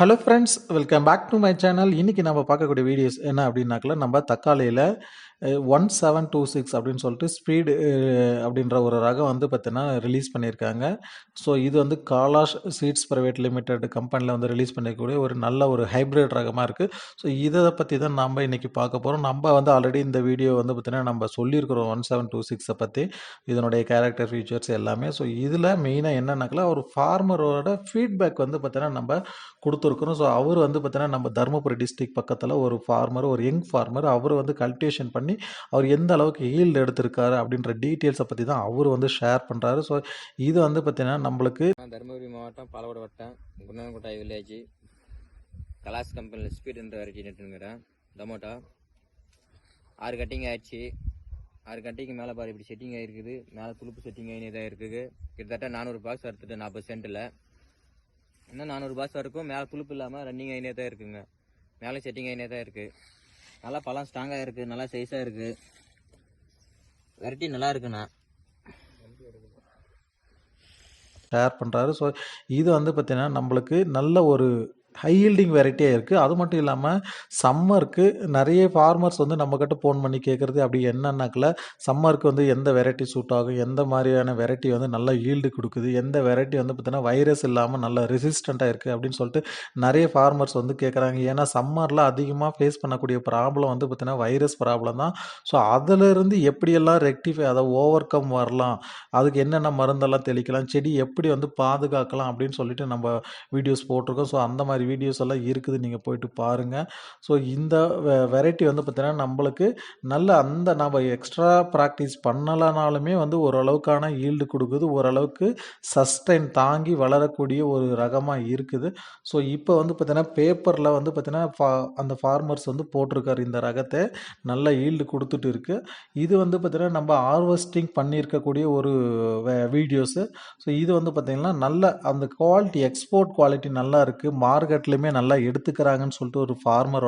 Hello friends welcome back to my channel இன்னைக்கு நம்ம பார்க்கக்கூடிய வீடியோஸ் என்ன அப்படின்னாக்கல நம்ம தக்காளியில் ஒன் செவன் டூ சிக்ஸ் அப்படின்னு சொல்லிட்டு ஸ்பீடு அப்படின்ற ஒரு ரகம் வந்து பார்த்தீங்கன்னா ரிலீஸ் பண்ணியிருக்காங்க. ஸோ இது வந்து காலாஷ் சீட்ஸ் ப்ரைவேட் லிமிடெட் கம்பெனியில் வந்து ரிலீஸ் பண்ணக்கூடிய ஒரு நல்ல ஒரு ஹைப்ரிட் ரகமாக இருக்குது ஸோ இதை பற்றி தான் நம்ம இன்றைக்கி பார்க்க போகிறோம் நம்ம வந்து ஆல்ரெடி இந்த வீடியோ வந்து பார்த்திங்கன்னா நம்ம சொல்லியிருக்கிறோம் ஒன் செவன் டூ சிக்ஸை பற்றி இதனுடைய கேரக்டர் ஃபீச்சர்ஸ் எல்லாமே. ஸோ இதில் மெயினாக என்னன்னாக்கல ஒரு ஃபார்மரோட ஃபீட்பேக் வந்து பார்த்திங்கன்னா நம்ம கொடுத்து இருக்கணும் ஸோ அவர் வந்து பார்த்தீங்கன்னா நம்ம தருமபுரி டிஸ்ட்ரிக்ட் பக்கத்தில் ஒரு ஃபார்மர் ஒரு யங் ஃபார்மர் அவர் வந்து கல்டிவேஷன் பண்ணி அவர் எந்த அளவுக்கு ஈல்டு எடுத்திருக்காரு அப்படின்ற டீட்டெயில்ஸை பற்றி தான் அவர் வந்து ஷேர் பண்ணுறாரு ஸோ இது வந்து பார்த்தீங்கன்னா நம்மளுக்கு தருமபுரி மாவட்டம் பாலக்கோடு வட்டம் குன்னன்கோட்டை வில்லேஜ் கலாஸ் கம்பெனியில் ஸ்பீட் என்ற வரைக்கும் நட்டுங்கிறேன் டொமேட்டோ ஆறு கட்டிங் ஆயிடுச்சு. ஆறு கட்டிக்கு மேலே பாரு இப்படி செட்டிங் ஆகிருக்குது மேலே துளுப்பு செட்டிங் ஆகினதாக இருக்குது. கிட்டத்தட்ட நானூறு பாக்ஸ் அறுத்துட்டு நாற்பது சென்ட்டில் இன்னும் நானூறு பாக்ஸ் வரைக்கும் மேலே துளுப்பு இல்லாமல் ரன்னிங் ஆகினே தான் இருக்குங்க. மேலே செட்டிங் ஆகினே தான் இருக்குது நல்லா பழம் ஸ்ட்ராங்காக இருக்குது நல்லா சைஸாக இருக்குது வெரைட்டி நல்லா இருக்குண்ணா. ஷேர் பண்ணுறாரு ஸோ இது வந்து பார்த்திங்கன்னா நம்மளுக்கு நல்ல ஒரு ஹை ஹீல்டிங் வெரைட்டியாக இருக்குது அது மட்டும் இல்லாமல் சம்மருக்கு நிறைய ஃபார்மர்ஸ் வந்து நம்மக்கிட்ட ஃபோன் பண்ணி கேட்குறது அப்படி என்னன்னாக்கில் சம்மருக்கு வந்து எந்த வெரைட்டி சூட் ஆகும் எந்த மாதிரியான வெரைட்டி வந்து நல்ல ஈல்டு கொடுக்குது எந்த வெரைட்டி வந்து பார்த்தீங்கன்னா வைரஸ் இல்லாமல் நல்ல ரெசிஸ்டண்ட்டாக இருக்குது அப்படின்னு சொல்லிட்டு நிறைய ஃபார்மர்ஸ் வந்து கேட்குறாங்க ஏன்னா சம்மரில் அதிகமாக ஃபேஸ் பண்ணக்கூடிய ப்ராப்ளம் வந்து பார்த்தீங்கன்னா வைரஸ் ப்ராப்ளம் தான். ஸோ அதிலிருந்து எப்படியெல்லாம் ரெக்டிஃபை அதை ஓவர் கம் வரலாம் அதுக்கு என்னென்ன மருந்தெல்லாம் தெளிக்கலாம் செடி எப்படி வந்து பாதுகாக்கலாம் அப்படின்னு சொல்லிட்டு நம்ம வீடியோஸ் போட்டிருக்கோம். ஸோ அந்த மாதிரி வீடியோஸ் எல்லாம் இருக்குது நீங்கள் போயிட்டு பாருங்கள் ஸோ இந்த வெரைட்டி வந்து பார்த்திங்கன்னா நம்மளுக்கு நல்ல அந்த நம்ம எக்ஸ்ட்ரா ப்ராக்டிஸ் பண்ணலனாலுமே வந்து ஓரளவுக்கான ஈல்டு கொடுக்குது. ஓரளவுக்கு சஸ்டைன் தாங்கி வளரக்கூடிய ஒரு ரகமாக இருக்குது. ஸோ இப்போ வந்து பார்த்திங்கன்னா பேப்பரில் வந்து பார்த்திங்கன்னா ஃபா- அந்த ஃபார்மர்ஸ் வந்து போட்டிருக்காரு இந்த ரகத்தை. நல்ல ஈல்டு கொடுத்துட்டு இருக்குது இது வந்து பார்த்திங்கன்னா நம்ம ஹார்வெஸ்டிங் பண்ணியிருக்கக்கூடிய ஒரு வீடியோஸு ஸோ இது வந்து பார்த்தீங்கன்னா நல்ல அந்த குவாலிட்டி எக்ஸ்போர்ட் குவாலிட்டி நல்லா இருக்குது மார்க் மார்க்கெட்லேயுமே நல்லா எடுத்துக்கிறாங்கன்னு சொல்லிட்டு ஒரு ஃபார்மரோட